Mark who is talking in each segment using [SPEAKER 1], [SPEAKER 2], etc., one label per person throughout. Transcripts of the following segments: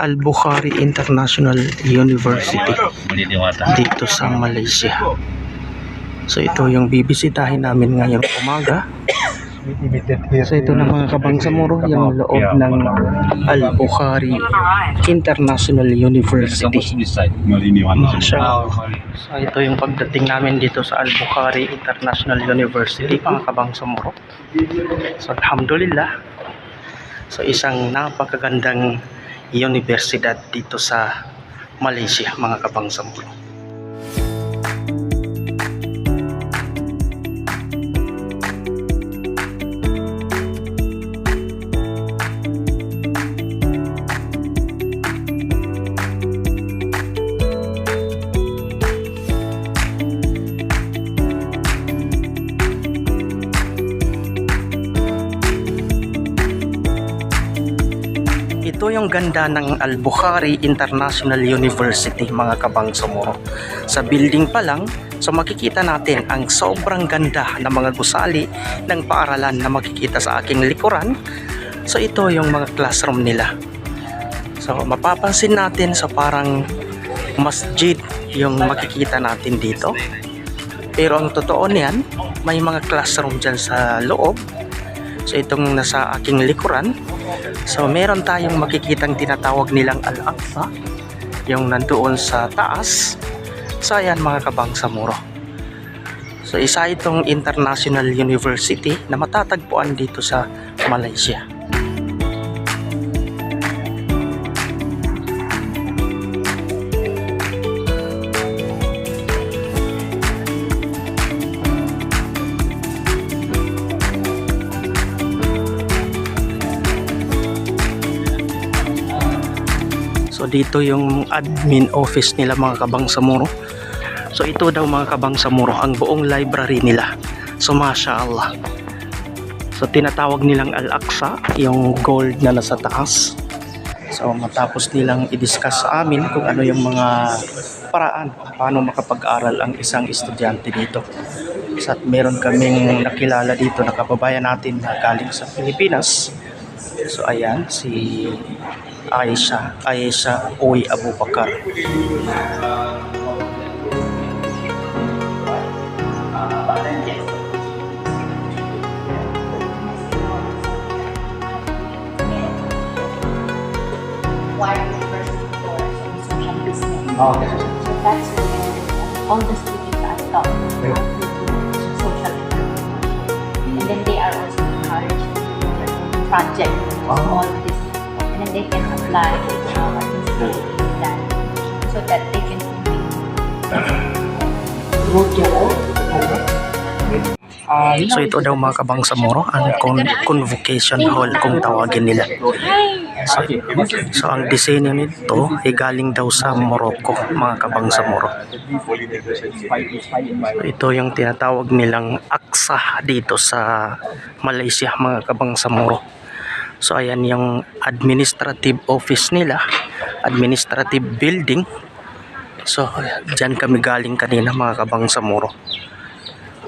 [SPEAKER 1] Al-Bukhari International University dito sa Malaysia. So ito yung bibisitahin namin ngayong umaga. So ito na mga kabangsamoro yung loob ng Al-Bukhari International University. Masya So ito yung pagdating namin dito sa Al-Bukhari International University mga kabangsamoro. So Alhamdulillah. So isang napakagandang universidad dito sa Malaysia mga kabangsamoro. Yung ganda ng Al-Bukhari International University mga kabangsamoro. Sa building pa lang, so makikita natin ang sobrang ganda ng mga gusali ng paaralan na makikita sa aking likuran. So ito yung mga classroom nila. So mapapansin natin sa parang masjid yung makikita natin dito. Pero ang totoo niyan, may mga classroom dyan sa loob. So itong nasa aking likuran, So meron tayong makikitang tinatawag nilang Al-Aqsa yung nandoon sa taas. So ayan mga kabangsamoro. So isa itong international university na matatagpuan dito sa Malaysia. Dito yung admin office nila mga kabangsamoro. So ito daw mga kabangsamoro ang buong library nila. So masya Allah. So tinatawag nilang Al-Aqsa, yung gold na nasa taas. So matapos nilang i-discuss sa amin kung ano yung mga paraan paano makapag-aral ang isang estudyante dito. At meron kaming nakilala dito na kababayan natin na galing sa Pilipinas. So ayan, si Aisha, Aisha Uy Abubakar.
[SPEAKER 2] Okay.
[SPEAKER 3] So that's all the their own project, small business. And then they can apply uh, what is being done so that they can
[SPEAKER 1] So ito daw mga kabangsamoro ang con- convocation hall kung tawagin nila. So, so ang disenyo nito ay galing daw sa Morocco mga kabangsamoro. So ito yung tinatawag nilang aksa dito sa Malaysia mga kabangsamoro. So ayan yung administrative office nila, administrative building. So dyan kami galing kanina mga kabangsamoro.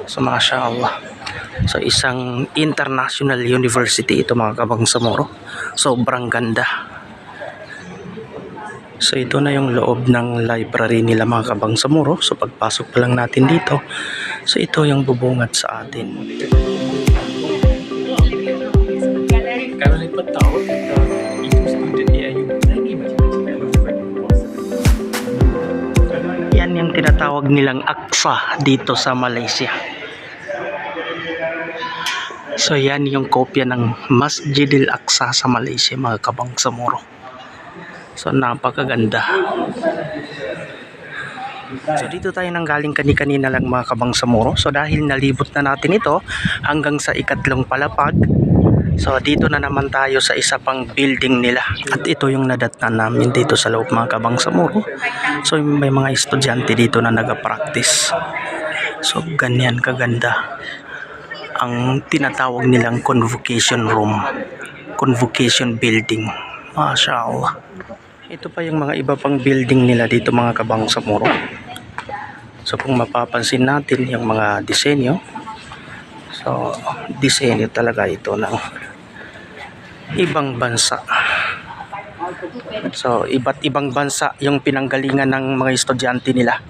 [SPEAKER 1] So Masya Allah. So isang international university ito mga kabangsamoro. Sobrang ganda. So ito na yung loob ng library nila mga kabangsamoro. So pagpasok pa lang natin dito. So ito yung bubungat sa atin.
[SPEAKER 4] Kalau lipat tahu kita itu student AIU lagi macam
[SPEAKER 1] Yan yung tinatawag nilang aksa dito sa Malaysia. So yan yung kopya ng Masjidil Aqsa sa Malaysia mga kabangsamoro. So napakaganda. So dito tayo nang galing kani-kanina lang mga kabangsamoro. So dahil nalibot na natin ito hanggang sa ikatlong palapag. So dito na naman tayo sa isa pang building nila. At ito yung nadatnan namin dito sa loob mga kabangsamoro. So may mga estudyante dito na nag-practice. So ganyan kaganda ang tinatawag nilang convocation room. Convocation building. Masya Allah. Ito pa yung mga iba pang building nila dito mga kabangsamoro. So kung mapapansin natin yung mga disenyo. So disenyo talaga ito ng ibang bansa. So, iba't ibang bansa yung pinanggalingan ng mga estudyante nila.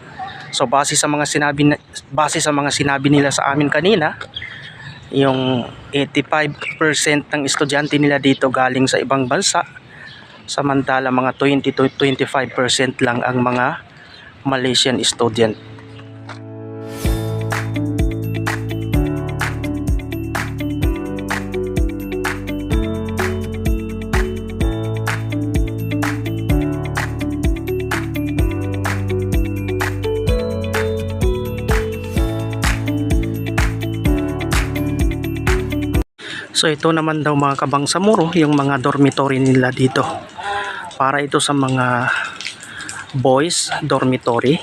[SPEAKER 1] So, base sa mga sinabi na- base sa mga sinabi nila sa amin kanina, yung 85% ng estudyante nila dito galing sa ibang bansa, samantala mga 20 to 25% lang ang mga Malaysian student. So ito naman daw mga kabang yung mga dormitory nila dito. Para ito sa mga boys dormitory.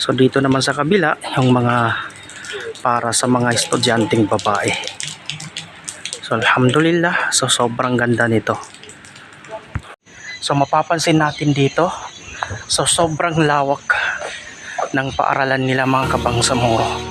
[SPEAKER 1] So dito naman sa kabila, yung mga para sa mga estudyanteng babae. So alhamdulillah, so sobrang ganda nito. So mapapansin natin dito, so sobrang lawak ng paaralan nila mga kabang.